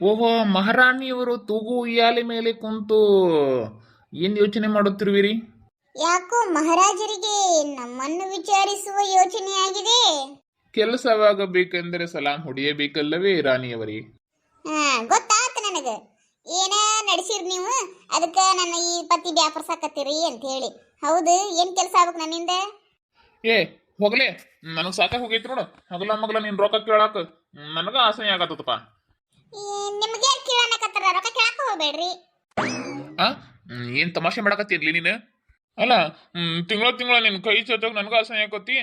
ಓಹೋ ಮಹಾರಾಣಿಯವರು ತೂಗು ಉಯ್ಯಾಲೆ ಮೇಲೆ ಕುಂತು ಏನ್ ಯೋಚನೆ ಮಾಡುತ್ತಿರುವಿರಿ? ಯಾಕೋ ಮಹಾರಾಜರಿಗೆ ನಮ್ಮನ್ನು ವಿಚಾರಿಸುವ ಯೋಚನೆಯಾಗಿದೆ? ಕೆಲಸವಾಗಬೇಕೆಂದರೆ ಸಲಾಂ ಹೊಡೆಯಬೇಕಲ್ಲವೇ ರಾಣಿಯವರೇ? ಹಾ ಗೊತ್ತಾತು ನನಗೆ. ಏನ ನಡೆಸಿರ್ ನೀವು? ಅದಕ್ಕೆ ನನ್ನ ಈ ಪತಿ ಬ್ಯಾಪರ್ಸಾಕತ್ತೀರಿ ಅಂತ ಹೇಳಿ. ಹೌದು ಏನ್ ಕೆಲಸ ಆಗ್ಬೇಕು ನನ್ನಿಂದ? ಏ ಹೋಗ್ಲೇ. ನನಗ್ ಸಾಕಾಗ ಹೋಗೈತಿ ನೋಡು. ಹಗಲ ಮಗಲ ನೀನ್ ರೊಕ್ಕ ಕೇಳಾಕ. ನನಗ ಆಸೆ ಆಗತ್ತಪ್ಪ. ನಿಮ್ಗೆ ಆ? ಏನ್ ತಮಾಷೆ ಮಾಡಕತ್ತಿರ್ಲಿ ನೀನು? ಅಲ್ಲ ತಿಂಗಳ ತಿಂಗಳ ನಿನ್ ಕೈ ಚಚ್ಚೋಕ್ ನನಗ ಅಸಹ್ಯ ಆಕತಿ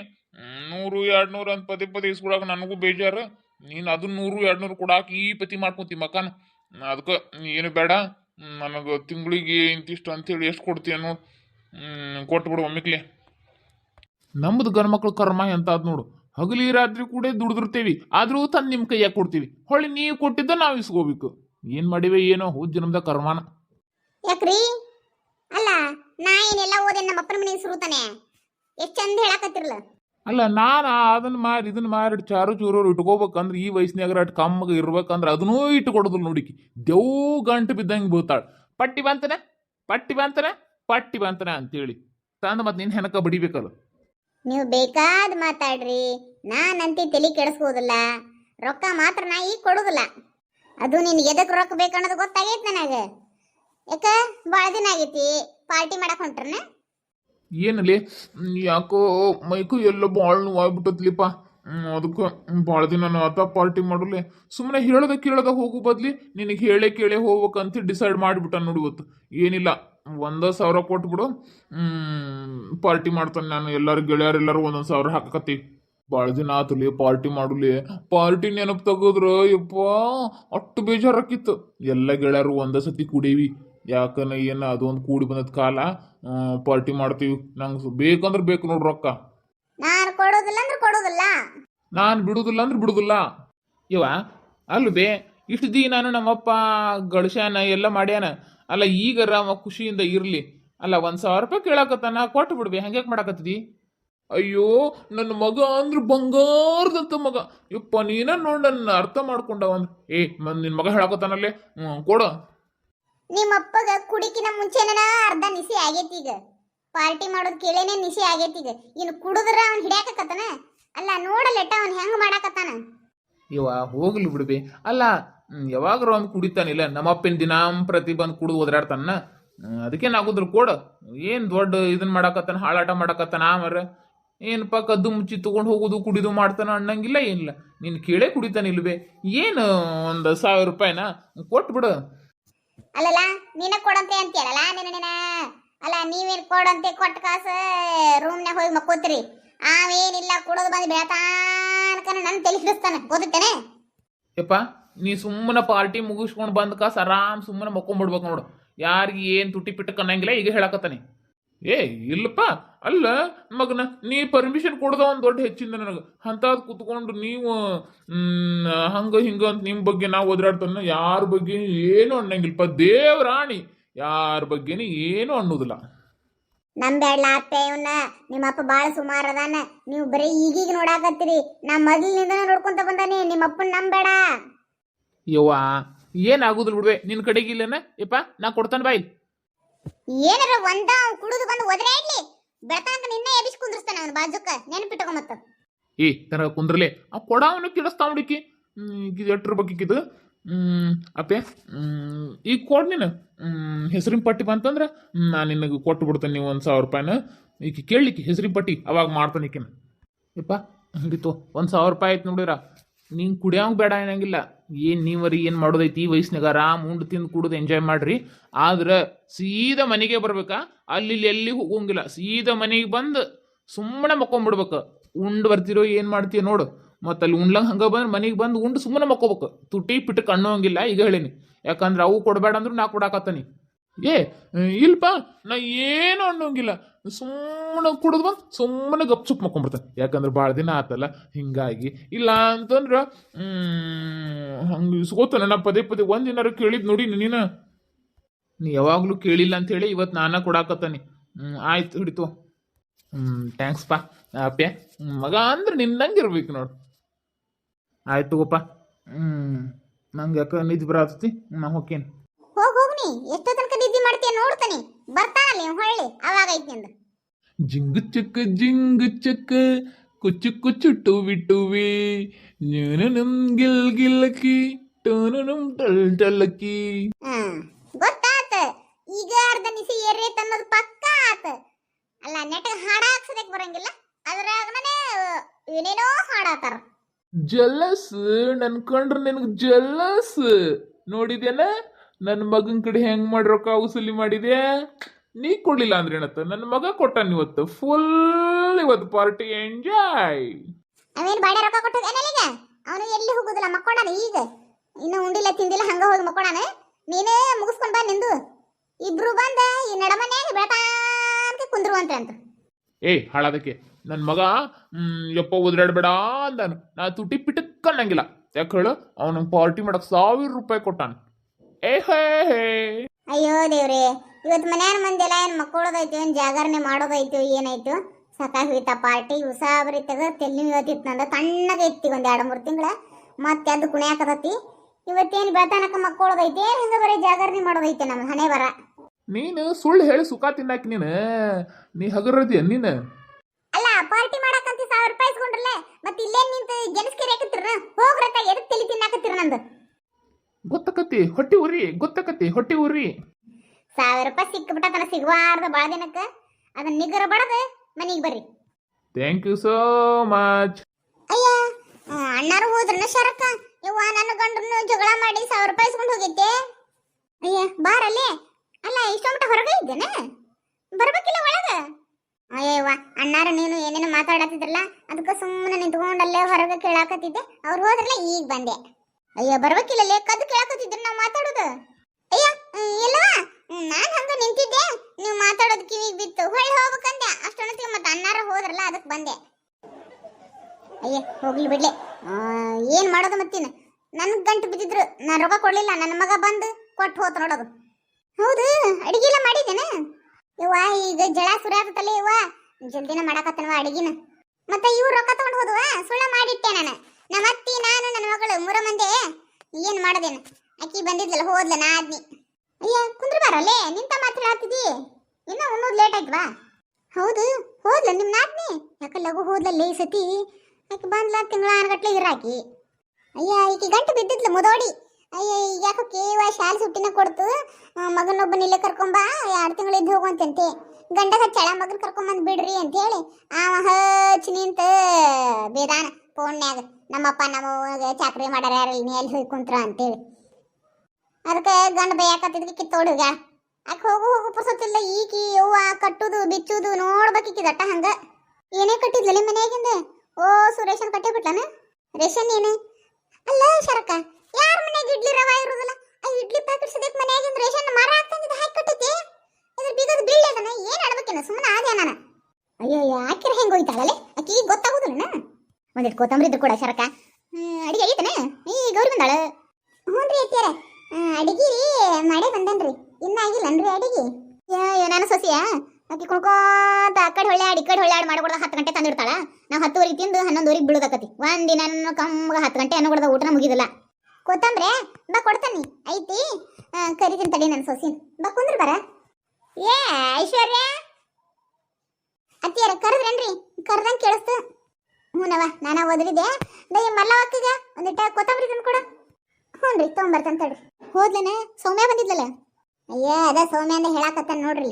ನೂರು ಎರಡ್ ನೂರು ಅಂತ ಪದೇ ಪದೇ ಇಸ್ಕೊಳಕ ನನಗೂ ಬೇಜಾರು. ನೀನ್ ಅದು ನೂರು ಎರಡ್ ನೂರು ಕೊಡಾಕ ಈ ಪತಿ ಮಾಡ್ಕೊಂತಿ ಮಕಾನ. ಅದಕ್ಕೆ ಏನು ಬೇಡ. ನನಗೆ ತಿಂಗಳಿಗೆ ಇಂತಿಷ್ಟು ಅಂತೇಳಿ ಎಷ್ಟು ಕೊಡ್ತೀಯ ನೋಡು ಕೊಟ್ಬಿಡು ಒಮ್ಮಿಕ್ಲೆ. ನಮ್ಮದು ಗಂಡ ಮಕ್ಳು ಕರ್ಮ ಎಂತ ನೋಡು. ಹಗಲಿ ರಾತ್ರಿ ಕೂಡ ದುಡಿದಿರ್ತೇವಿ ಆದ್ರೂ ತಂದು ನಿಮ್ಮ ಕೈಯಾಗ ಕೊಡ್ತೀವಿ. ಹೊಳ್ಳಿ ನೀವು ಕೊಟ್ಟಿದ್ದ ನಾವು ಇಸ್ಕೋಬೇಕು. ಏನ್ ಮಾಡಿವೆ ಏನೋ ಹೋದ್ ಜನ್ಮದ ಕರ್ಮಾನ. ಯಾಕ್ರಿ? ಅಲ್ಲ ನಾ ಏನೆಲ್ಲ ಓದೆ ನಮ್ಮ ಅಪ್ಪನ ಮನೆ ಸುರುತಾನೆ ಎಷ್ಟು ಚಂದ ಹೇಳಕತ್ತಿರ್ಲ ಅಲ್ಲ ನಾನು ಅದನ್ನ ಮಾರಿ ಇದನ್ನ ಮಾರಿ ಚಾರು ಚೂರು ಇಟ್ಕೋಬೇಕಂದ್ರೆ ಈ ವಯಸ್ಸಿನಾಗ ಅಟ್ ಕಮ್ಮಗ ಇರ್ಬೇಕಂದ್ರೆ ಅದನ್ನೂ ಇಟ್ಕೊಡೋದಿಲ್ಲ ನೋಡಿಕಿ. ದೇವ್ ಗಂಟು ಬಿದ್ದಂಗೆ ಬೀಳ್ತಾಳ. ಪಟ್ಟಿ ಬಂತನ? ಪಟ್ಟಿ ಬಂತನ? ಪಟ್ಟಿ ಬಂತನ ಅಂತೇಳಿ. ತಂದು ಮತ್ತೆ ನಿನ್ ಹೆನಕ ಬಡಿಬೇಕಲ್ಲ. ನೀವು ಬೇಕಾದ ಮಾತಾಡ್ರಿ. ನಾನಂತಿ ತಲೆ ಕೆಡಿಸ್ಕೋದಿಲ್ಲ ರೊಕ್ಕ ಮಾತ್ರ ನಾ ಈಗ ಕೊಡೋದಿಲ್ಲ. ಅದು ನಿನ್ಗೆ ಎದಕ್ಕೆ ರೊಕ್ಕ ಬೇಕನ್ನೋದು ಗೊತ್ತಾಗೈತೆ ನನಗೆ. ಯಾಕ? ಭಾಳ ದಿನ ಆಗೈತಿ. ಪಾರ್ಟಿ ಮಾಡಕ್ ಹೊಂಟ್ರನ? ಏನಲ್ಲಿ? ಯಾಕೋ ಮೈಕು ಎಲ್ಲ ಭಾಳ ನೋವಾಗ್ಬಿಟ್ಟದ್ಲಿಪ್ಪ ಅದಕ್ಕ ಭಾಳ ದಿನ ಆತ ಪಾರ್ಟಿ ಮಾಡಲಿ. ಸುಮ್ಮನೆ ಹೇಳದ ಕೇಳದ ಹೋಗು ಬದ್ಲಿ ನಿನಗೆ ಹೇಳೇ ಕೇಳೇ ಹೋಗ್ಬೇಕಂತ ಡಿಸೈಡ್ ಮಾಡಿಬಿಟ್ಟ ನೋಡಿ ಏನಿಲ್ಲ. ಒಂದ ಸಾವಿರ ಕೊಟ್ಬಿಡು ಪಾರ್ಟಿ ಮಾಡ್ತಾನೆ ನಾನು. ಎಲ್ಲರೂ ಗೆಳೆಯರು ಎಲ್ಲರೂ ಒಂದೊಂದು ಸಾವಿರ ಹಾಕಕತ್ತೀವಿ ಭಾಳ ದಿನ ಆತುಲಿ ಪಾರ್ಟಿ ಮಾಡುಲಿ ಪಾರ್ಟಿ ನೆನಪು ತೆಗೆದ್ರ ಯಪ್ಪ ಅಷ್ಟು ಬೇಜಾರಾಕಿತ್ತು. ಎಲ್ಲ ಗೆಳೆಯರು ಒಂದೇ ಸತಿ ಕುಡೀವಿ. ಯಾಕಂದ್ರೆ ಏನ ಅದೊಂದು ಕೂಡಿ ಬಂದದ ಕಾಲ. ಪಾರ್ಟಿ ಮಾಡ್ತೀವಿ. ನಂಗೆ ಬೇಕಂದ್ರೆ ಬೇಕು ನೋಡ್ರಿ ರೊಕ್ಕ. ನಾನು ಕೊಡೋದಿಲ್ಲ ಅಂದ್ರೆ ಕೊಡೋದಿಲ್ಲ. ನಾನು ಬಿಡುದಿಲ್ಲ ಅಂದ್ರೆ ಬಿಡುದಿಲ್ಲ. ಇವ ಅಲ್ಲ ಬೇ ಇಷ್ಟು ದಿನ ನಾನು ನಮ್ಮಪ್ಪ ಗಳಿಸ್ಯಾನ ಎಲ್ಲ ಮಾಡ್ಯಾನ. ಅಲ್ಲ ಈಗ ರಾಮ ಖುಷಿಯಿಂದ ಇರ್ಲಿ. ಅಲ್ಲ ಒಂದ್ ಸಾವಿರ ರೂಪಾಯಿ ಕೇಳಾಕತ್ತಾನ ಕೊಟ್ಟು ಬಿಡ್ಬಿ ಹಂಗ್ಯಾಕ್ ಮಾಡಾಕತ್ತಿದಿ? ಅಯ್ಯೋ ನನ್ನ ಮಗ ಅಂದ್ರೆ ಬಂಗಾರದಂತ ಮಗ. ಯಪ್ಪ ನೀನ ನೋಡ್ ನನ್ನ ಅರ್ಥ ಮಾಡ್ಕೊಂಡವ ಅಂದ್ ಏ ಮನ್ ನಿನ್ ಮಗ ಹೇಳಾಕತ್ತಾನಲ್ಲೇ. ಹ್ಞೂ ಕೊಡು. ನಿಮ್ಮಪ್ಪಗ ಕುಡಿಕಿನ ಮುಂಚೆನ ಅರ್ಧ ನಿಸಿ ಆಗೈತಿ ಈಗ. ಪಾರ್ಟಿ ಮಾಡೋದ್ ಕೇಳೇನೆ ನಿಸಿ ಆಗೈತಿ ಈಗ. ಇನ್ನು ಕುಡಿದ್ರ ಅವ್ನ್ ಹಿಡ್ಯಾಕತ್ತಾನ ಅಲ್ಲ ನೋಡಲೆಟ್ಟ ಅವ್ನ್ ಹೆಂಗ್ ಮಾಡಾಕತ್ತಾನ? ಇವ ಹೋಗ್ಲಿ ಬಿಡ್ಬಿ. ಅಲ್ಲ ಯಾವಾಗ್ರ ಒಂದು ಕುಡಿತಾನಿಲ್ಲ ನಮ್ಮಪ್ಪನ ದಿನಾಂ ಪ್ರತಿ ಬಂದು ಕುಡಿದು ಓದಾಡ್ತಾನ ಅದಕ್ಕೇನಾಗುದ್ರು ಕೊಡು. ಏನು ದೊಡ್ಡ ಇದನ್ ಮಾಡಾಕತ್ತಾನ ಹಾಳಾಟ ಮಾಡಾಕತ್ತಾನ ಮರ ಏನಪ್ಪ ಕದ್ದು ಮುಚ್ಚಿ ತಗೊಂಡು ಹೋಗುದು ಕುಡಿದು ಮಾಡ್ತಾನ ಅನ್ನಂಗಿಲ್ಲ ಏನಿಲ್ಲ. ನೀನು ಕೇಳೇ ಕುಡಿತಾನ ಇಲ್ವೆ? ಏನು ಒಂದು ಸಾವಿರ ರೂಪಾಯಿನ? ಕೊಟ್ಬಿಡು ಅಲ್ಲಲ್ಲ ನೀನ ಕೊಡಂತೆ ಅಂತೀಯಲ್ಲ ನಿನ್ನ ಅಲ್ಲ ನೀವೇನ್ ಕೊಡಂತೆ ಕೊಟ್ಟ ಕಾಸ. ರೂಮ್ನಾಗ ಹೋಗಿ ಮಕ್ಕೋತ್ರಿ. ಅವೇನಿಲ್ಲ ಕುಡೋದು ಬಂದು ಬೆಳತಾನಕ ನನ್ನ ತಲೆ ಹಿಡಿಸ್ತಾನೆ. ಓದುತ್ತೇನೆ? ಯಪ್ಪ ನೀ ಸುಮ್ಮನೆ ಪಾರ್ಟಿ ಮುಗಿಸ್ಕೊಂಡು ಬಂದ ಸರಾಮ್ ಆರಾಮ್ ಸುಮ್ಮನೆ ಮಕ್ಕೊಂಬಿಡ್ಬೇಕು ನೋಡು. ಯಾರಿಗೆ ಏನು ತುಟ್ಟಿ ಪಿಟ್ಟಕ್ಕೆ ಅನ್ನಂಗಿಲ್ಲ ಈಗ ಹೇಳಕತ್ತಾನೆ. ಏ, ಇಲ್ಲಪ್ಪ, ಅಲ್ಲ, ಮಗನ, ನೀ ಪರ್ಮಿಷನ್ ಕೊಡ್ದ ಒಂದು ದೊಡ್ಡ ಹೆಚ್ಚಿಂದ ನನಗೆ. ಅಂಥದ್ದು ಕುತ್ಕೊಂಡು ನೀವು ಹಂಗೆ ಹಂಗ ಅಂತ ನಿಮ್ಮ ಬಗ್ಗೆ ನಾವು ಓದಾಡ್ತಾನ ಯಾರ ಬಗ್ಗೆ ಏನು ಅನ್ನಂಗಿಲ್ಲಪ್ಪ. ದೇವರಾಣಿ, ಯಾರ ಬಗ್ಗೆ ಏನು ಅನ್ನೋದಿಲ್ಲ. ನಂಬೇಡ್ಲ ಅತ್ತೆ ಇವನ್ನ ನಿಮ್ಮ ಅಪ್ಪ ಬಾಳ ಸುಮಾರು ಅದಾನ. ನೀವು ಬರೀ ಈಗೀಗ ನೋಡಾಕತ್ತೀರಿ. ನಾ ಮೊದ್ಲಿನಿಂದ ನೋಡ್ಕೊಂತ ಬಂದಾನೆ ನಿಮ್ಮ ಅಪ್ಪನ ನಂಬೇಡ ಯವ್ವ ಏನಾಗುದಿಲ್ಲ ಬಿಡ್ವೆ ನಿನ್ ಕಡೆಗೆ ಇಲ್ಲೇನ? ಯಪ್ಪ ನಾ ಕೊಡ್ತಾನೆ ಬಾಯ್ ಏನಾರ ಒಂದ ಕುಡಿದು ಬಂದು ಒದ್ರೆ ಇಡ್ಲಿ? ಬೆಳತನಕ ನಿನ್ನೆ ಎಬಿಸ್ ಕುಂದ್ರಸ್ತಾನ ಅವನ ಬಾಜುಕ ನೆನಪಿಟ್ಟಕೊ ಮತ್ತ. ಏ ತರ ಕುಂದ್ರಲೆ. ಆ ಕೊಡ ಅವನು ಕೆಡಿಸ್ತಾವ ಹುಡುಕಿ. ಇದು ಎಟ್ರ ಇದು? ಅಪ್ಪೆ ಈ ಈಗ ಕೊಡ್ ನೀನು. ಹೆಸರಿನ ಪಟ್ಟಿ ಬಂತಂದ್ರೆ ನಾನು ನಿನಗೆ ಕೊಟ್ಟು ಬಿಡ್ತೇನೆ ನೀವು ಒಂದು ಸಾವಿರ ರೂಪಾಯಿನ. ಈಗ ಕೇಳಲಿಕ್ಕೆ ಹೆಸರಿನ ಪಟ್ಟಿ ಅವಾಗ ಮಾಡ್ತಾನೆ ಈಕಿನ. ಯಪ್ಪ ಹಿಡಿತು ಒಂದು ಸಾವಿರ ರೂಪಾಯಿ ಆಯ್ತು ನೋಡಿರ. ನೀನು ಕುಡಿಯೋಂಗೆ ಬೇಡ ಏನಂಗಿಲ್ಲ ಏನು ನೀವರಿ ಏನು ಮಾಡೋದೈತಿ? ಈ ವಯಸ್ಸಿನಾಗ ಆರಾಮ್ ಉಂಡು ತಿಂದು ಕುಡಿದು ಎಂಜಾಯ್ ಮಾಡ್ರಿ. ಆದ್ರೆ ಸೀದಾ ಮನೆಗೆ ಬರ್ಬೇಕಾ. ಅಲ್ಲಿ ಎಲ್ಲಿ ಹೋಗಂಗಿಲ್ಲ. ಸೀದಾ ಮನೆಗೆ ಬಂದು ಸುಮ್ಮನೆ ಮಕ್ಕೊಂಬಿಡ್ಬೇಕು. ಉಂಡು ಬರ್ತಿರೋ ಏನು ಮಾಡ್ತೀಯ ನೋಡು. ಮತ್ತು ಅಲ್ಲಿ ಉಣ್ಲಂಗೆ ಹಂಗೆ ಬಂದ್ರೆ ಮನೆಗೆ ಬಂದು ಉಂಡು ಸುಮ್ಮನೆ ಮಕ್ಕೋಬೇಕು. ತುಟಿ ಪಿಟ್ಟು ಕಣ್ಣೋಂಗಿಲ್ಲ ಈಗ ಹೇಳೀನಿ. ಯಾಕಂದ್ರೆ ಅವು ಕೊಡಬೇಡ ಅಂದ್ರೆ ನಾ ಕೊಡಾಕತ್ತಾನಿ. ಏ, ಇಲ್ಪ, ನಾ ಏನು ಅನ್ನೋಂಗಿಲ್ಲ. ಸುಮ್ಮನೆ ಕುಡಿದು ಸುಮ್ಮನೆ ಗಪ್ ಸುಪ್ ಮಕ್ಕೊಂಬಿಡ್ತಾನೆ ಯಾಕಂದ್ರೆ ಭಾಳ ದಿನ ಆತಲ್ಲ, ಹಿಂಗಾಗಿ. ಇಲ್ಲ ಅಂತಂದ್ರೆ ಹಂಗೆ ಇಸ್ಕೋತಾನೆ ನಾ ಪದೇ ಪದೇ ಒಂದಿನಾರು ಕೇಳಿದ್ ನೋಡಿ ನೀನು. ನೀ ಯಾವಾಗಲೂ ಕೇಳಿಲ್ಲ ಅಂತೇಳಿ ಇವತ್ತು ನಾನ ಕೊಡಾಕತ್ತಾನೆ. ಆಯ್ತು ಹಿಡಿತು ಹ್ಞೂ ಥ್ಯಾಂಕ್ಸ್ ಪಾ. ಅಪ್ಯ ಮಗ ಅಂದ್ರೆ ನಿನ್ನಂಗೆ ಇರ್ಬೇಕು ನೋಡು. ಆಯ್ತು ತಗೋಪ್ಪ ಹ್ಞೂ ನಂಗೆ ಯಾಕೆ ನಿದ್ದೆ ಬರತೈತಿ? ನಾ ಹೋಗ್ತೀನಿ ಹೋಗ್ ಹೋಗ್ ನೀ ಎಷ್ಟೋ ತನಕ ನಿದ್ದೆ ಮಾಡ್ತೀಯ ನೋಡ್ತಾನೆ ಬರ್ತಾನಲ್ಲ ನೀವು ಹೊಳ್ಳಿ ಅವಾಗ ಐತಿ ನಿಂದು ಜಿಂಗು ಚಕ್ಕ ಜಿಂಗು ಚಕ್ಕ ಕುಚ್ಚು ಕುಚ್ಚು ಟುವಿ ಟುವಿ ನೀನು ನಮ್ ಗಿಲ್ ಗಿಲ್ಲಕಿ ಟೋನು ನಮ್ ಟಲ್ ಟಲ್ಲಕ್ಕಿ ಹ್ಮ್ ಗೊತ್ತಾತ ಈಗ ಅರ್ಧ ನಿಸಿ ಏರೈತ್ ಅನ್ನೋದು ಪಕ್ಕ ಆತ. ಅಲ್ಲ ನೆಟ್ಟಗೆ ಹಾಡ ಹಾಕ್ಸೋದಕ್ಕೆ ಬರಂಗಿಲ್ಲ ಅದ್ರಾಗನೇ ಏನೇನೋ ಹಾಡಾತಾರ. ಜಲಸ್ ನನ್ ಕಂಡ್ರೆ ನಿನಗೆ ಜಲಸ್ ನೋಡಿದ್ಯಾನ? ನನ್ನ ಮಗನ ಕಡೆ ಹೆಂಗ್ ಮಾಡಿ ರೊಕ್ಕ ವಸೂಲಿ ಮಾಡಿದೆ? ನೀ ಕೊಡ್ಲಿಲ್ಲ ಅಂದ್ರೆ ಏನತ್ತ? ನನ್ನ ಮಗ ಕೊಟ್ಟಾನ ಇವತ್ತು. ಫುಲ್ ಇವತ್ತು ಪಾರ್ಟಿ ಎಂಜಾಯ್ ಅವೇನ್ ಬಾಡ ರೊಕ್ಕ ಕೊಟ್ಟದ ಏನಲ್ಲಿಗ ಅವನು ಎಲ್ಲಿ ಹೋಗುದಿಲ್ಲ? ಮಕ್ಕೊಂಡಾನ ಈಗ? ಇನ್ನು ಉಂಡಿಲ್ಲ ತಿಂದಿಲ್ಲ ಹಂಗ ಹೋಗಿ ಮಕ್ಕೊಂಡಾನ? ನೀನೇ ಮುಗಿಸ್ಕೊಂಡ್ ಬಾ ನಿಂದು. ಇಬ್ರು ಬಂದ ಈ ನಡಮನ್ಯಾಗ ಬೆಳತಾಂತ ಕುಂದ್ರುವಂತೆ ಅಂತ ಏಯ್ ಹಾಳಾದಕ್ಕೆ ನನ್ನ ಮಗ ಯಪ್ಪ ಉದ್ರಾಡ್ಬೇಡ ಅಂದಾನು. ನಾ ತುಟಿ ಪಿಟಕ್ ಅನ್ನಂಗಿಲ್ಲ ಯಾಕೆ ಹೇಳು? ಅವನು ಪಾರ್ಟಿ ಮಾಡಕ್ ಸಾವಿರ ರೂಪಾಯಿ ಕೊಟ್ಟಾನ. ಏ ಹೇ ಹೇ. ಅಯ್ಯೋ ದೇವ್ರಿ ಇವತ್ತು ಮನ್ಯಾನ ಮಂದಿಲ್ಲ ಏನ್ ಮಕ್ಕೊಳ್ಳೋದೈತು ಏನ್ ಜಾಗರಣೆ ಮಾಡೋದೈತು ಏನಾಯ್ತು? ಸಾಕಾಗೋಯ್ತ ಪಾರ್ಟಿ. ಉಸಾಬರಿ ತೆಗೆದ ತೆಲ್ಲಿ ಇವತ್ತಿತ್ತು ನಂದ ತಣ್ಣಗೆ ಇತ್ತಿ ಒಂದ್ ಎರಡು ಮೂರು ತಿಂಗಳ. ಮತ್ತೆ ಅದು ಕುಣಿಯಾಕದತಿ ಇವತ್ತೇನು ಬೆಳತನಕ ಮಕ್ಕೊಳ್ಳೋದೈತೆ ಏನ್ ಹಿಂಗ ಬರೀ ಜಾಗರಣೆ ಮಾಡೋದೈತೆ ನಮ್ಮ ಹಣೆ ಬರ? ನೀನು ಸುಳ್ಳು ಹೇಳಿ ಸುಖ ತಿನ್ನಾಕ ನೀನು. ನೀ ಹಗರದಿ ನೀನು. ಅಲ್ಲ ಪಾರ್ಟಿ ಮಾಡಕಂತ ಸಾವಿರ ರೂಪಾಯಿ ಇಸ್ಕೊಂಡ್ರಲ್ಲ ಮತ್ತೆ ಇಲ್ಲೇ ನಿಂತು ಗೆಣಸ್ಕೇರಿ ಹಾಕತ್ತಿರ? ಹೋಗ್ರಕ್ಕ ಎದಕ್ ತಲಿ ತಿನ್ನಾಕತ್ತಿರ ನಂದು? ಗೊತ್ತಕತಿ ಹೊಟ್ಟಿ ಉರಿ ಗೊತ್ತಕತಿ ಹೊಟ್ಟಿ ಉರಿ. ಸಾವಿರ ರೂಪಾಯಿ ಸಿಕ್ಬಿಟ್ಟತನ ಸಿಗಬಾರ್ದು ಭಾಳ ದಿನಕ್ಕ. ಅದನ್ನ ನಿಗರ ಬಡದ ಮನೆಗೆ ಬರ್ರಿ. ಥ್ಯಾಂಕ್ ಯು ಸೋ ಮಚ್ ಅಯ್ಯ ಅಣ್ಣಾರು ಹೋದ್ರನ ಶರಕ್ಕ. ಇವ್ವ ನನ್ನ ಗಂಡನ ಜಗಳ ಮಾಡಿ ಸಾವಿರ ರೂಪಾಯಿ ಇಸ್ಕೊಂಡು ಹೋಗಿದ್ದೆ ಅಯ್ಯ ಬಾರಲ್ಲಿ. ಅಲ್ಲ ಇಷ್ಟೊಂಟ ಹೊರಗೆ ಇದ್ದೇನೆ? ಬರ್ಬೇಕಿಲ್ಲ ಒಳಗ? ಅಯ್ಯವ್ವ ಅಣ್ಣಾರು ನೀನು ಏನೇನು ಮಾತಾಡತ್ತಿದ್ರಲ್ಲ ಅದಕ್ಕೆ ಸುಮ್ಮನೆ ನಿಂತ್ಕೊಂಡಲ್ಲೇ ಹೊರಗೆ ಕೇಳಾಕತ್ತಿದ್ದೆ. ಅವ್ರು ಹೋದ್ರಲ್ಲ ಈಗ ಬಂದೆ. ಅಯ್ಯ ಬರ್ಬೇಕಿಲ್ಲಲ್ಲೇ ಕದ್ದು ಕೇಳಕತ್ತಿದ್ರು ನಾವು ಮಾತಾಡೋದು. ಅಯ್ಯ ಇಲ್ಲವಾ ನಾನು ಹಂಗ ನಿಂತಿದ್ದೆ. ನೀವು ಮಾತಾಡೋದು ಕಿವಿಗೆ ಬಿತ್ತು. ಹೊಳ್ಳಿ ಹೋಗ್ಬೇಕಂದೆ. ಅಷ್ಟೊತ್ತಿಗೆ ಮತ್ತೆ ಅಣ್ಣಾರ ಹೋದ್ರಲ್ಲ ಅದಕ್ಕೆ ಬಂದೆ. ಅಯ್ಯ, ಹೋಗ್ಲಿ ಬಿಡ್ಲೆ. ಏನ್ ಮಾಡೋದು ಮತ್ತಿನ? ನನ್ಗೆ ಗಂಟು ಬಿದ್ದಿದ್ರು. ನಾನು ರೊಕ್ಕ ಕೊಡ್ಲಿಲ್ಲ. ನನ್ನ ಮಗ ಬಂದು ಕೊಟ್ಟು ಹೋತ್ ನೋಡೋದು. ಹೌದು, ಅಡಿಗೆ ಎಲ್ಲ ಮಾಡಿದ್ದೇನೆ. ಇವ ಈಗ ಜಳ ಸುರಿಯಾತಲ್ಲ ಇವ ಜಲ್ದಿನ ಮಾಡಾಕತ್ತನವ ಅಡಿಗಿನ? ಮತ್ತೆ ಇವ್ರು ರೊಕ್ಕ ತಗೊಂಡು ಹೋದವ? ಸುಳ್ಳ ಮಾಡಿಟ್ಟೆ ನಾನು. ನಮ್ಮ ನಾನು ನನ್ನ ಮಗಳು ಮೂರ ಮಂದಿ. ಏನ್ ಮಾಡದೇನು? ಅಕ್ಕಿ ಬಂದಿದ್ಲಲ್ಲ ಹೋದ್ಲ ನಾ ಆದ್ನಿ ಅಯ್ಯ ಕುಂದ್ರ ಬಾರಲ್ಲೇ ನಿಂತ ಮಾತ್ರ ಇನ್ನ ಉಣ್ಣೋದು ಲೇಟ್ ಆಯ್ತವಾ ಹೌದು ಹೋದ್ಲ ನಿಮ್ ನಾದ್ನಿ. ಯಾಕ ಲಘು ಹೋದ್ಲಲ್ಲ ಈ ಸತಿ? ಆಕೆ ಬಂದ್ಲ ತಿಂಗಳ ಅನ್ಗಟ್ಲೆ ಇರಾಕಿ? ಅಯ್ಯ ಈಕೆ ಗಂಟು ಬಿದ್ದಿದ್ಲು ಮುದೋಡಿ. ಅಯ್ಯ ಯಾಕೋ ಕೇವ ಶಾಲೆ ಸುಟ್ಟಿನ ಕೊಡ್ತು. ಆ, ಮಗನೊಬ್ಬನ ಇಲ್ಲೇ ಕರ್ಕೊಂಬಾ ಎರಡು ತಿಂಗಳು ಇದ್ದು ಹೋಗುವಂತಂತೆ. ಗಂಡ ಹಚ್ಚಳ ಮಗನ್ ಕರ್ಕೊಂಬಂದ್ ಬಿಡ್ರಿ ಅಂತ ಹೇಳಿ. ಅವ ಹಚ್ಚಿ ನಿಂತ ಬೇದಾನ. ಫೋನ್ಯಾಗ ನಮ್ಮಪ್ಪ ನಮ್ಮ ಚಾಕ್ರಿ ಮಾಡ್ಯಾರ, ಯಾರು ಇನ್ನು ಎಲ್ಲಿ ಹೋಗಿ ಕುಂತ್ರ? ಅಂತೇಳಿ. ಅದಕ್ಕೆ ಗಂಡ ಬೈಯಾಕತ್ತಿದ್ಕೆ ಕಿತ್ತೋಡುಗ ಆಕೆ ಹೋಗು ಹೋಗು ಪುರ್ಸೊತ್ತಿಲ್ಲ, ಈಕಿ ಯವ್ವ ಕಟ್ಟುದು, ಬಿಚ್ಚುದು ನೋಡ್ಬೇಕಿಕ್ಕಿ ದಟ್ಟ ಹಂಗ. ಏನೇ ಕಟ್ಟಿದ್ಲಲ್ಲಿ ಮನೆಯಾಗಿಂದ? ಓ, ಸುರೇಶನ್ ಕಟ್ಟೆ ಬಿಟ್ಲನ ರೇಷನ್ ಏನು? ಅಲ್ಲ ಶರಕ ಯಾರ ಮನೆಗೆ ಇಡ್ಲಿ ರವ ಇರುದಿಲ್ಲ? ಆ ಇಡ್ಲಿ ಪ್ಯಾಕೆಟ್ ಸದ್ಯಕ್ ಮನೆಯಾಗಿಂದ ರೇಷನ್ ಮರ ಹಾಕ್ತಂದಿದ್ದು, ಹಾಕಿ ಕಟ್ಟೈತಿ ಇದ್ರ ಬೀಗದ ಬೀಳ್ಳೆ ಅದನ್ನ ಏನ್ ಅಡ್ಬೇಕೇನ ಸುಮ್ಮನೆ ನಾನು? ಅಯ್ಯೋ ಆಕಿರ ಹೆಂಗ್ ಹೋಯ್ತಾಳಲೆ? ಆಕಿ ಗೊತ್ತಾಗುದಿಲ್ಲ ಒಂದಿಟ್ಟು ಕೊತ್ತಂಬರಿ ಇದ್ದು ಕೂಡ ಶರಕ ಅಡಿಗೆ ಆಗೈತನ? ಈ ಗೌರಿ ಬಂದಾಳ. ರೀ ಅತ್ತಿಯರ. ಅಡಿಗೆ ಮಾಡೇ ಬಂದನ್ರಿ. ಇನ್ನ ಆಗಿಲ್ಲನ್ರಿ ಅಡಿಗೆ. ನಾನು ಸೊಸಿಯಾ? ಆಕೆ ಕುಣ್ಕೋತ ಆ ಕಡೆ ಹೊಳ್ಳೆ ಆಡಿ ಈ ಕಡೆ ಹೊಳ್ಳೆ ಆಡಿ ಮಾಡ್ಕೊಡ್ದ ಹತ್ತು ಗಂಟೆ ತಂದಿರ್ತಾಳ ನಾವು ಹತ್ತುವರೆಗೆ ತಿಂದು ಹನ್ನೊಂದುವರೆಗೆ ಬೀಳೋದಕ್ಕತಿ ಒಂದಿನ ಕಮ್ಮಗ ಹತ್ತು ಗಂಟೆ ಅನ್ನ ಊಟ ಮುಗಿದಿಲ್ಲ. ಕೊತ್ತಂಬ್ರೆ, ಬಾ ಕೊಡ್ತಾನೆ. ಐತಿ? ಕರಿತೀನಿ ತಡಿ ನನ್ನ ಸೊಸಿನ. ಬಾ ಕುಂದ್ರ ಬರ. ಏ, ಐಶ್ವರ್ಯ. ಅತ್ತಿಯರ, ಕರೆದ್ರೇನ್ರಿ? ಕರ್ದಂಗೆ ಕೇಳಿಸ್ತು. ಹ್ಞೂನವ ನಾನು ಓದ್ರಿದ್ದೆ. ದಯ ಮಲ್ಲವಕ್ಕಗ ಒಂದಿಟ್ಟ ಕೊತ್ತಂಬರಿ ತಂದು ಕೊಡು. ಹ್ಞೂ ರೀ ತೊಗೊಂಬರ್ತಂತ ತಡ್ರಿ. ಹೋದ್ಲೇನೆ ಸೌಮ್ಯ ಬಂದಿದ್ಲಲ್ಲ? ಅಯ್ಯ, ಅದ ಸೌಮ್ಯ ಅಂತ ಹೇಳಾಕತ್ತಾನ ನೋಡ್ರಿ.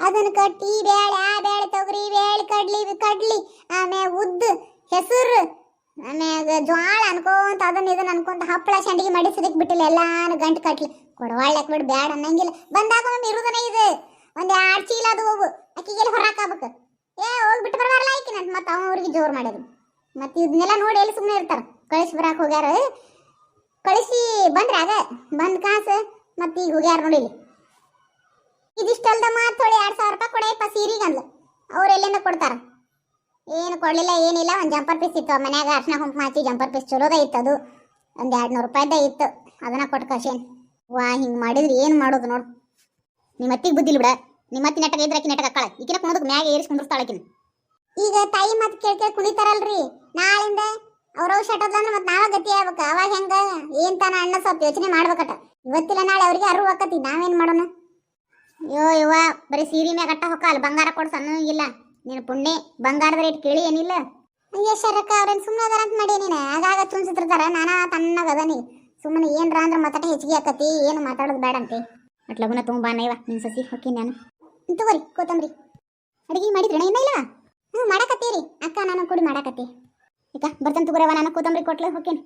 ಅದನ್ನ ಕಟ್ಟಿ ಬೇಳೆ, ಆ ಬೇಳೆ ತೊಗರಿ, ಬೇಳೆ ಕಡ್ಲಿ ಕಡ್ಲಿ ಆಮೇಲೆ ಉದ್ದು, ಹೆಸರು, ಆಮ್ಯಾಗ ಜ್ವಾಳ ಅನ್ಕೊಂತ ಅದನ್ನ ಇದನ್ನ ಅನ್ಕೊಂತ ಹಪ್ಪಳ ಸಂಡಿಗೆ ಮಾಡಿ ಸದಕ್ ಬಿಟ್ಟಿಲ್ಲ, ಎಲ್ಲಾನು ಗಂಟು ಕಟ್ಲಿ. ಕೊಡವಾಳ್ಯಾಕ ಬಿಡು ಬೇಡ ಅನ್ನಂಗಿಲ್ಲ. ಬಂದಾಗ ಒಮ್ಮೆ ಇರುದನ ಇದು? ಒಂದು ಎರಡು ಚೀಲ ಅದು ಹೋಗು. ಅಕ್ಕಿಗೆಲ್ಲ ಹೊರಾಕಾಬೇಕು ಏ, ಹೋಗಿ ಬಿಟ್ಟು ಬರಬಾರಲ್ಲ ಆಯ್ಕೆ ನಂತ ಮತ್ತೆ ಅವ ಅವ್ರಿಗೆ ಜೋರ್ ಮಾಡಿದ್ರು. ಮತ್ತೆ ಇದನ್ನೆಲ್ಲ ನೋಡಿ ಎಲ್ಲಿ ಸುಮ್ಮನೆ ಇರ್ತಾರ? ಕಳಿಸಿ ಬರಾಕ್ ಹೋಗ್ಯಾರ. ಕಳಿಸಿ ಬಂದ್ರ ಆಗ ಬಂದ್ ಕಾಸು, ಮತ್ತೆ ಈಗ ಹೋಗ್ಯಾರ ನೋಡಿ ಇದಿಷ್ಟಲ್ದ ಮಾತೊಳಿ ಎರಡು ಸಾವಿರ ರೂಪಾಯಿ ಕೊಡೆಯಪ್ಪ ಸೀರಿಗೆ ಅಂದ್ಲು ಅವ್ರು ಎಲ್ಲಿಂದ ಕೊಡ್ತಾರ? ಏನು ಕೊಡಲಿಲ್ಲ, ಏನಿಲ್ಲ, ಒಂದು ಜಂಪರ್ ಪೀಸ್ ಇತ್ತು. ಮನ್ಯಾಗ ಅರ್ಶನ ಹುಂಪ್ ಮಾಚಿ ಜಂಪರ್ ಪೀಸ್ ಚಲೋದ ಇತ್ತು ಅದು. ಒಂದು ಎರಡು ನೂರು ರೂಪಾಯ್ದ ಇತ್ತು. ಅದನ್ನ ಕೊಟ್ಟು ಕಳ್ಸೇನ್. ವಾ, ಹಿಂಗೆ ಮಾಡಿದ್ರೆ ಏನು ಮಾಡೋದು ನೋಡು. ನಿಮ್ಮ ಅತ್ತಿಗೆ ಬುದ್ಧಿಲ್ಲ ಬಿಡ. ನಿಮ್ಮ ಅತ್ತಿ ನೆಟ್ಟಗೆ ಇದ್ರಾಕಿ ನೆಟ್ಟಗೆ ಅಕ್ಕಳ. ಈಗಿನ ಕುಣದಕ್ಕೆ ಮ್ಯಾಗ ಏರಿಸಿ ಕುಂದಿರ್ತಾಳಕಿನ ಈಗ ತಾಯಿ ಮಾತು ಕೇಳಿ ಕೇಳಿ ಕುಣಿತಾರಲ್ರಿ? ನಾಳಿಂದ ಅವ್ರ ಶಟ್ ಅಂದ್ರೆ ಮತ್ತೆ ನಾವ ಗತಿ ಆಗ್ಬೇಕ. ಅವಾಗ ಹೆಂಗ? ಏನ್ ತಾನ ಅಣ್ಣ ಸ್ವಲ್ಪ ಯೋಚನೆ ಮಾಡ್ಬೇಕಟ. ಇವತ್ತಿಲ್ಲ ನಾಳೆ ಅವ್ರಿಗೆ ಅರು ಆಕತಿ. ನಾವೇನ್ ಮಾಡೋಣ? ಯೋ ಇವ ಬರೀ ಸೀರೆ ಮ್ಯಾಗ ಅಟ್ಟ ಬಂಗಾರ ಕೊಡ್ ಇಲ್ಲ. ನೀನು ಪುಣ್ಯ ಬಂಗಾರದ ರೇಟ್ ಕೇಳಿ ಏನಿಲ್ಲ. ಹಂಗೆ ಶರಕ್ಕ, ಅವ್ರೇನ್ ಸುಮ್ಮನೆ ಅದಾರ ಅಂತ ಮಾಡಿ ನೀನು. ಆಗಾಗ ಚುನ್ಸಿತಿರ್ತಾರ ನಾನಾ ತಣ್ಣಗ ಸುಮ್ಮನೆ ಏನ್ರ ಅಂದ್ರೆ ಮಾತಾಟ ಹೆಚ್ಚಿಗೆ ಆಕತಿ. ಏನು ಮಾತಾಡೋದು ಬೇಡ ಅಂತೆ. ಅಟ್ ಲಗುನ ತುಂಬ ನೈವ ನಿನ್ ಸಸಿ, ಹೊಕ್ಕಿ ನಾನು. ತಗೋರಿ ಕೋತಂಬ್ರಿ ಅಡಿಗೆ ಮಾಡಿದ್ರಣ ಇಲ್ಲ? ಹ್ಞೂ ಮಾಡಕತ್ತೀರಿ. ಅಕ್ಕ ನಾನು ಕೂಡಿ ಮಾಡಾಕತ್ತಿ. ಈಗ ಬರ್ತಂತ ತಗೋರವ ನಾನು ಕೊತ್ತಂಬರಿ ಕೊಟ್ಲೆ ಹೊಕ್ಕೇನಿ?